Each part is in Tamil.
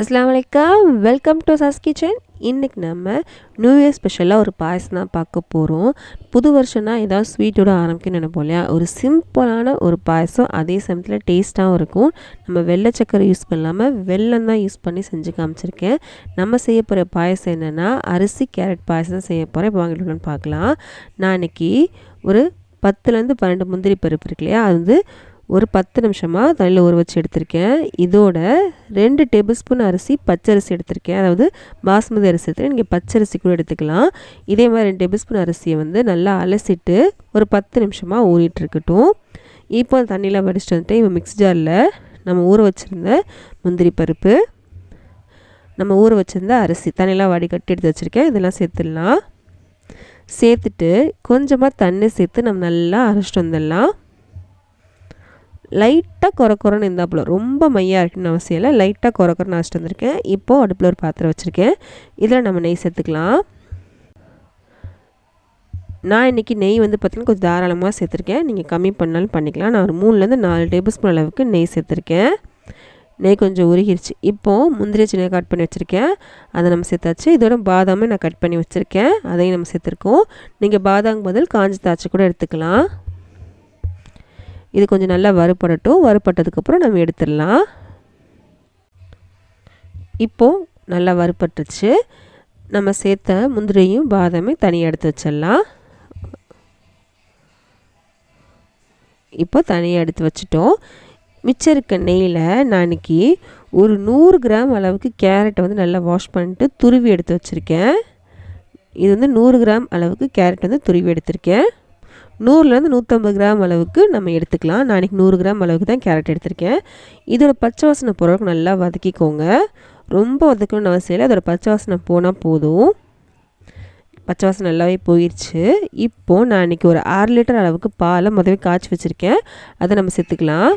அஸ்லாம் வலைக்கம் வெல்கம் டு சஸ் கிச்சன் இன்றைக்கி நம்ம நியூ இயர் ஸ்பெஷலாக ஒரு பாயசம் தான் பார்க்க போகிறோம் புது வருஷம்னா ஏதாவது ஸ்வீட்டோட ஆரம்பிக்கணும்னு நினைப்போம் இல்லையா? ஒரு சிம்பிளான ஒரு பாயசம் அதே சமயத்தில் டேஸ்ட்டாகவும் இருக்கும். நம்ம வெள்ளை சக்கரை யூஸ் பண்ணாமல் வெள்ளம் தான் யூஸ் பண்ணி செஞ்சு காமிச்சிருக்கேன். நம்ம செய்ய போகிற பாயசம் என்னென்னா அரிசி கேரட் பாயசம் தான் செய்ய போகிறேன் இப்போ வாங்கிட்டு பார்க்கலாம். நான் இன்றைக்கி ஒரு பத்துலேருந்து பன்னெண்டு முந்திரி பருப்பு இருக்கு இல்லையா? அது வந்து ஒரு பத்து நிமிஷமாக தண்ணியில் ஊற வச்சு எடுத்திருக்கேன். இதோட ரெண்டு டேபிள் ஸ்பூன் அரிசி பச்சரிசி எடுத்திருக்கேன். அதாவது பாஸ்மதி அரிசி எடுத்து நீங்கள் பச்சரிசி கூட எடுத்துக்கலாம். இதே மாதிரி ரெண்டு டேபிள் ஸ்பூன் அரிசியை வந்து நல்லா அலசிட்டு ஒரு பத்து நிமிஷமாக ஊறிட்டு இருக்கட்டும். இப்போ தண்ணியெலாம் தண்ணியில் வடிச்சிட்டு வந்துட்டு இப்போ மிக்ஸ் ஜாரில் நம்ம ஊற வச்சுருந்த முந்திரி பருப்பு நம்ம ஊற வச்சுருந்த அரிசி தண்ணியெலாம் வடிகட்டி எடுத்து வச்சுருக்கேன். இதெல்லாம் சேர்த்துடலாம். சேர்த்துட்டு கொஞ்சமாக தண்ணி சேர்த்து நம்ம நல்லா அரைச்சிட்டு வந்துடலாம். லைட்டாக குறை குறைன்னு இருந்தாப்புல. ரொம்ப மையாக இருக்குன்னு அவசியம் இல்லை. லைட்டாக குறை குறைன்னு அரைச்சிட்டு வந்திருக்கேன். இப்போது அடுப்பில் ஒரு பாத்திரம் வச்சுருக்கேன். இதில் நம்ம நெய் சேர்த்துக்கலாம். நான் இன்றைக்கி நெய் வந்து பார்த்திங்கன்னா கொஞ்சம் தாராளமாக சேர்த்துருக்கேன். நீங்கள் கம்மி பண்ணாலும் பண்ணிக்கலாம். நான் ஒரு மூணுலேருந்து நாலு டேபிள் ஸ்பூன் அளவுக்கு நெய் சேர்த்துருக்கேன். நெய் கொஞ்சம் உருகிருச்சு. இப்போது முந்திரி சின்ன கட் பண்ணி வச்சுருக்கேன். அதை நம்ம சேர்த்தாச்சு. இதோட பாதாமே நான் கட் பண்ணி வச்சுருக்கேன். அதையும் நம்ம சேர்த்துருக்கோம். நீங்கள் பாதாம் பதில் காஞ்சி தாச்சு கூட எடுத்துக்கலாம். இது கொஞ்சம் நல்லா வறுப்படட்டும் வறுப்பட்டதுக்கப்புறம் நம்ம எடுத்துடலாம். இப்போது நல்லா வறுப்பட்டுருச்சு நம்ம சேர்த்த முந்திரியும் பாதாமையும் தனியாக எடுத்து வச்சிடலாம். இப்போ தனியாக எடுத்து வச்சுட்டோம். மிச்சம் இருக்க நெய்யில் நான் இன்றைக்கி ஒரு நூறு கிராம் அளவுக்கு கேரட்டை வந்து நல்லா வாஷ் பண்ணிட்டு துருவி எடுத்து வச்சுருக்கேன். இது வந்து நூறு கிராம் அளவுக்கு கேரட் வந்து துருவி எடுத்திருக்கேன். நூறுலேருந்து நூற்றம்பது கிராம் அளவுக்கு நம்ம எடுத்துக்கலாம். நான் இன்றைக்கி நூறு கிராம் அளவுக்கு தான் கேரட் எடுத்திருக்கேன். இதோட பச்சை வாசனை போகிறவங்க நல்லா வதக்கிக்கோங்க. ரொம்ப வதக்கணும்னு அவசியம் இல்லை. அதோட பச்சை வாசனை போனால் போதும். பச்சை வாசனை நல்லாவே போயிடுச்சு இப்போது நான் இன்றைக்கி ஒரு ஆறு லிட்டர் அளவுக்கு பாலை முதவே காய்ச்சி வச்சுருக்கேன். அதை நம்ம சேர்த்துக்கலாம்.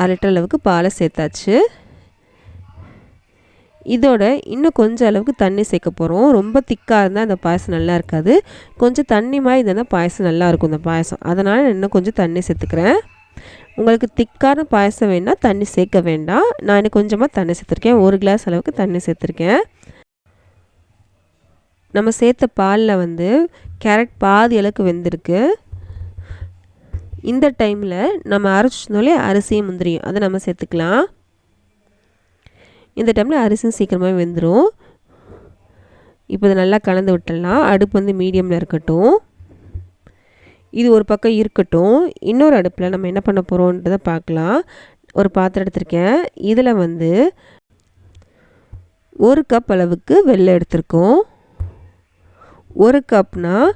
அரை லிட்டர் அளவுக்கு பாலை சேர்த்தாச்சு. இதோட இன்னும் கொஞ்சம் அளவுக்கு தண்ணி சேர்க்க போகிறோம் ரொம்ப திக்காக இருந்தால் அந்த பாயசம் நல்லா இருக்காது. கொஞ்சம் தண்ணி மாதிரி இருந்தால் பாயசம் நல்லா இருக்கும் இந்த பாயசம். அதனால் இன்னும் கொஞ்சம் தண்ணி சேர்த்துக்கிறேன். உங்களுக்கு திக்கான பாயசம் வேணால் தண்ணி சேர்க்க வேண்டாம். நான் இன்னும் கொஞ்சமாக தண்ணி சேர்த்துருக்கேன். ஒரு கிளாஸ் அளவுக்கு தண்ணி சேர்த்துருக்கேன். நம்ம சேர்த்த பாலில் வந்து கேரட் பாதி அளவுக்கு வெந்திருக்கு. இந்த டைமில் நம்ம அரைச்சிருந்தோலே அரிசியும் முந்திரியும். அதை நம்ம சேர்த்துக்கலாம். இந்த டைமில் அரிசியும் சீக்கிரமாக வெந்துடும் இப்போ இதை நல்லா கலந்து விட்டுடலாம். அடுப்பு வந்து மீடியமில் இருக்கட்டும். இது ஒரு பக்கம் இருக்கட்டும். இன்னொரு அடுப்பில் நம்ம என்ன பண்ண போகிறோன்றதை பார்க்கலாம். ஒரு பாத்திரம் எடுத்திருக்கேன். இதில் வந்து ஒரு கப் அளவுக்கு வெள்ளை எடுத்திருக்கோம். ஒரு கப்னால்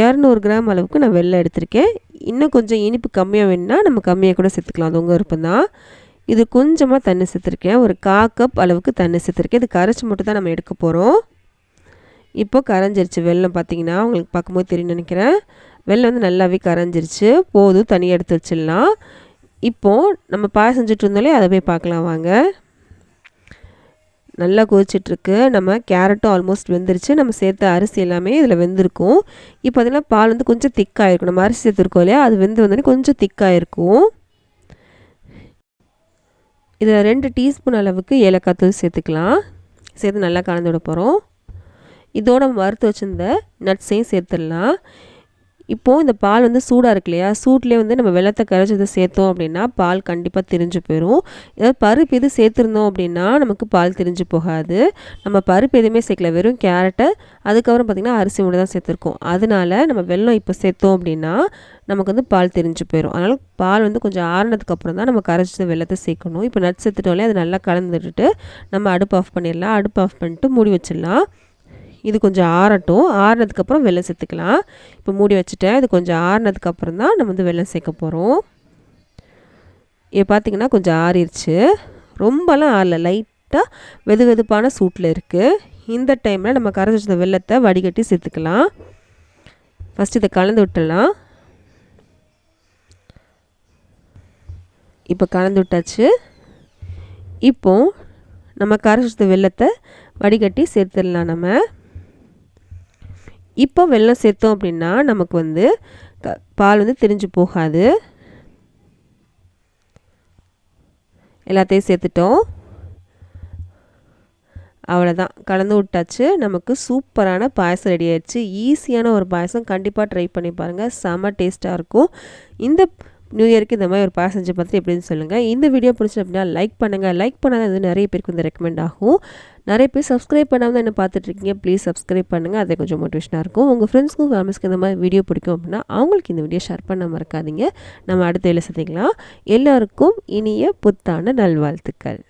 இரநூறு கிராம் அளவுக்கு நான் வெள்ளை எடுத்திருக்கேன். இன்னும் கொஞ்சம் இனிப்பு கம்மியாக வேணுன்னா நம்ம கம்மியாக கூட சேர்த்துக்கலாம். அது உங்கள் விருப்பம் தான் இது கொஞ்சமாக தண்ணி சேர்த்துருக்கேன். ஒரு கா கப் அளவுக்கு தண்ணி சேர்த்துருக்கேன். இது கரைச்சி மட்டும் தான் நம்ம எடுக்க போகிறோம் இப்போது கரைஞ்சிருச்சு. வெள்ளம் பார்த்தீங்கன்னா உங்களுக்கு பார்க்கும்போது தெரியும் நினைக்கிறேன். வெள்ளம் வந்து நல்லாவே கரைஞ்சிருச்சு. போதும். தனியாக எடுத்து வச்சிடலாம். இப்போது நம்ம பாய செஞ்சுட்டு இருந்தாலே அதை போய் பார்க்கலாம் வாங்க. நல்லா கொதிச்சிட்ருக்கு. நம்ம கேரட்டும் ஆல்மோஸ்ட் வெந்துருச்சு. நம்ம சேர்த்த அரிசி எல்லாமே இதில் வெந்திருக்கும். இப்போ அதெல்லாம் பால் வந்து கொஞ்சம் திக்காகிருக்கும் நம்ம அரிசி சேர்த்துருக்கோம் இல்லையா? அது வெந்து வந்தோடனே கொஞ்சம் திக்காயிருக்கும் இதில் ரெண்டு டீஸ்பூன் அளவுக்கு ஏலக்காய் தூள் சேர்த்துக்கலாம். சேர்த்து நல்லா கலந்து விட போகிறோம் இதோட வறுத்து வச்சுருந்த நட்ஸையும் சேர்த்துடலாம். இப்போது இந்த பால் வந்து சூடாக இருக்கு இல்லையா? சூட்லேயே வந்து நம்ம வெள்ளத்தை கரைச்சதை சேர்த்தோம் அப்படின்னா பால் கண்டிப்பாக திரிஞ்சு போயிடும் ஏதாவது பருப்பு எது சேர்த்துருந்தோம் அப்படின்னா நமக்கு பால் திரிஞ்சு போகாது. நம்ம பருப்பு எதுவுமே சேர்க்கல. வெறும் கேரட்டை அதுக்கப்புறம் பார்த்திங்கன்னா அரிசி மட்டும் தான் சேர்த்துருக்கோம். அதனால் நம்ம வெள்ளம் இப்போ சேர்த்தோம் அப்படின்னா நமக்கு வந்து பால் தெரிஞ்சு போயிடும் அதனால் பால் வந்து கொஞ்சம் ஆறினதுக்கப்புறம் தான் நம்ம கரைச்சி வெள்ளத்தை சேர்க்கணும். இப்போ நட்ஸ் சேர்த்துட்டோம்லே அது நல்லா கலந்துட்டு நம்ம அடுப்பு ஆஃப் பண்ணிடலாம். அடுப்பு ஆஃப் பண்ணிட்டு மூடி வச்சிடலாம். இது கொஞ்சம் ஆறட்டும். ஆறுனதுக்கப்புறம் வெள்ளம் சேர்த்துக்கலாம். இப்போ மூடி வச்சுட்டேன். இது கொஞ்சம் ஆறினதுக்கப்புறம் தான் நம்ம வந்து வெள்ளம் சேர்க்க போகிறோம் இது பார்த்திங்கன்னா கொஞ்சம் ஆறிடுச்சு ரொம்பலாம் ஆறல. லைட்டாக வெது வெதுப்பான சூட்டில் இருக்குது இந்த டைமில் நம்ம கரைச்சி வச்ச வெள்ளத்தை வடிகட்டி சேர்த்துக்கலாம். ஃபஸ்ட் இதை கலந்து விட்டுடலாம். இப்போ கலந்து விட்டாச்சு. இப்போது நம்ம கரைச்சி வெள்ளத்தை வடிகட்டி சேர்த்துடலாம் நம்ம. இப்போ வெள்ளம் சேர்த்தோம் அப்படின்னா நமக்கு வந்து பால் வந்து திரிஞ்சு போகாது. எல்லாத்தையும் சேர்த்துட்டோம். அவ்வளோதான் கலந்து விட்டாச்சு. நமக்கு சூப்பரான பாயசம் ரெடி ஆயிடுச்சு. ஈஸியான ஒரு பாயசம். கண்டிப்பாக ட்ரை பண்ணி பாருங்கள் செம்ம டேஸ்ட்டாக இருக்கும். இந்த நியூ இயருக்கு இந்த மாதிரி ஒரு பாயசம் செஞ்சு பார்த்துட்டு எப்படின்னு சொல்லுங்கள் இந்த வீடியோ பிடிச்சி அப்படின்னா லைக் பண்ணுங்கள் லைக் பண்ணால் வந்து நிறைய பேருக்கு வந்து ரெக்கமெண்ட் ஆகும். நிறைய பேர் சப்ஸ்கிரைப் பண்ணாமல் என்ன பார்த்துட்ருக்கீங்க ப்ளீஸ் சப்ஸ்கிரைப் பண்ணுங்கள் அது கொஞ்சம் மோட்டிவேஷனாக இருக்கும். உங்கள் ஃப்ரெண்ட்ஸ்க்கும் ஃபேமிலிஸ்க்கு இந்த மாதிரி வீடியோ பிடிக்கும் அப்படின்னா அவங்களுக்கு இந்த வீடியோ ஷேர் பண்ண மறக்காதீங்க நம்ம அடுத்த வேலை சந்திக்கலாம். எல்லாருக்கும் இனிய புத்தான நல்வாழ்த்துக்கள்.